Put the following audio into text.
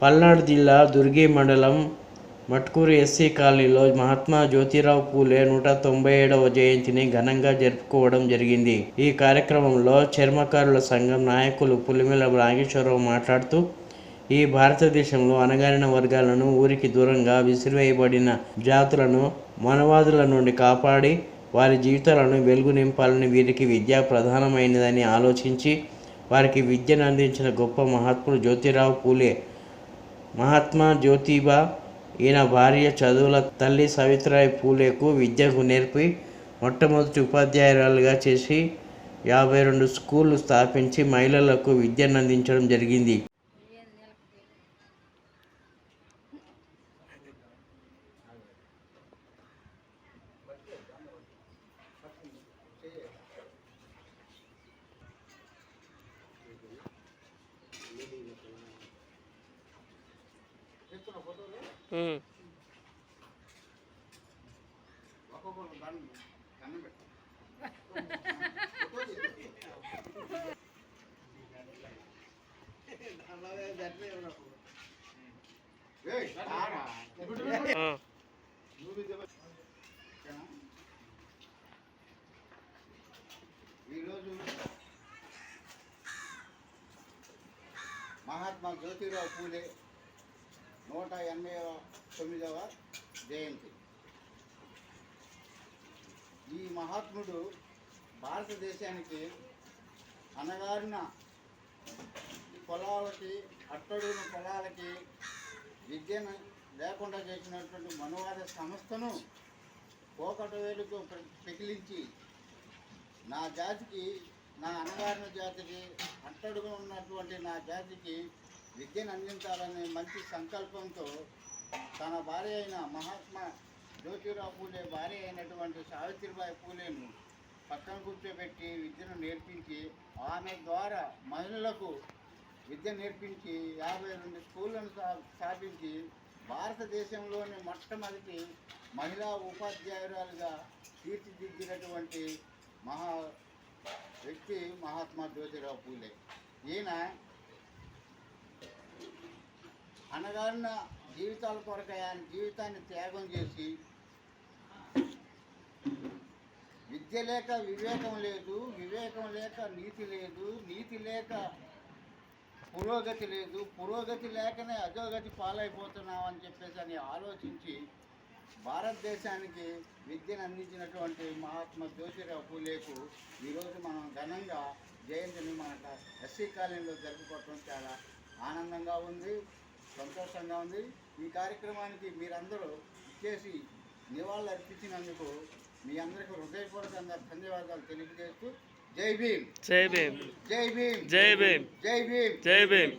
పల్నాడు జిల్లా దుర్గి మండలం మట్కూరు ఎస్సీ కాలనీలో మహాత్మా జ్యోతిరావు పూలే నూట తొంభై ఏడవ జయంతిని ఘనంగా జరుపుకోవడం జరిగింది. ఈ కార్యక్రమంలో చర్మకారుల సంఘం నాయకులు పులిమెల నాగేశ్వరరావు మాట్లాడుతూ ఈ భారతదేశంలో అణగారిన వర్గాలను ఊరికి దూరంగా విసిరివేయబడిన జాతులను మనవాదుల నుండి కాపాడి వారి జీవితాలను వెలుగు నింపాలని వీరికి విద్య ప్రధానమైనదని ఆలోచించి వారికి విద్యను అందించిన గొప్ప మహాత్ముడు జ్యోతిరావు పూలే మహాత్మా జ్యోతిబా ఈయన భార్య చదువుల తల్లి సవిత్రాయ్ పూలేకు విద్యకు నేర్పి మొట్టమొదటి ఉపాధ్యాయురాలుగా చేసి యాభై రెండు స్కూళ్ళు స్థాపించి మహిళలకు విద్యను అందించడం జరిగింది. ఈరోజు మహాత్మా జ్యోతిరావు పూలే నూట ఎనభై తొమ్మిదవ జయంతి. ఈ మహాత్ముడు భారతదేశానికి అనగారిన పొలాలకి అట్టడుగున పొలాలకి విద్యను లేకుండా చేసినటువంటి మనవాద సంస్థను పోకట వేలుతో పెకిలించి నా జాతికి నా అనగారిన జాతికి అట్టడుగా ఉన్నటువంటి నా జాతికి విద్యను అందించాలనే మంచి సంకల్పంతో తన భార్య అయిన మహాత్మా జ్యోతిరావు పూలే భార్య అయినటువంటి సావిత్రిబాయి పూలేను పక్కన కూర్చోబెట్టి విద్యను నేర్పించి ఆమె ద్వారా మహిళలకు విద్య నేర్పించి యాభై రెండు స్కూళ్ళను స్థా- స్థాపించి భారతదేశంలోని మొట్టమొదటి మహిళా ఉపాధ్యాయురాలుగా తీర్చిదిద్దినటువంటి మహా వ్యక్తి మహాత్మా జ్యోతిరావు పూలే. ఈయన అనగారిన జీవితాల కొరకు ఆయన జీవితాన్ని త్యాగం చేసి విద్య లేక వివేకం లేదు వివేకం లేక నీతి లేదు నీతి లేక పురోగతి లేదు పురోగతి లేకనే అధోగతి పాలైపోతున్నామని చెప్పేసి అని ఆలోచించి భారతదేశానికి విద్యను అందించినటువంటి మహాత్మా జ్యోతిరావు పూలేకు ఈరోజు మనం ఘనంగా జయంతిని మన ఎస్సీ కాలనీలో జరుపుకోవటం చాలా ఆనందంగా ఉంది. సంతోషంగా ఉంది. ఈ కార్యక్రమానికి మీరందరూ ఇచ్చేసి నివాళులు అర్పించినందుకు మీ అందరికీ హృదయపూర్వకంగా ధన్యవాదాలు తెలియజేస్తూ జై భీమ్. జై భీమ్. జై భీమ్. జై భీమ్. జై భీమ్. జై భీమ్.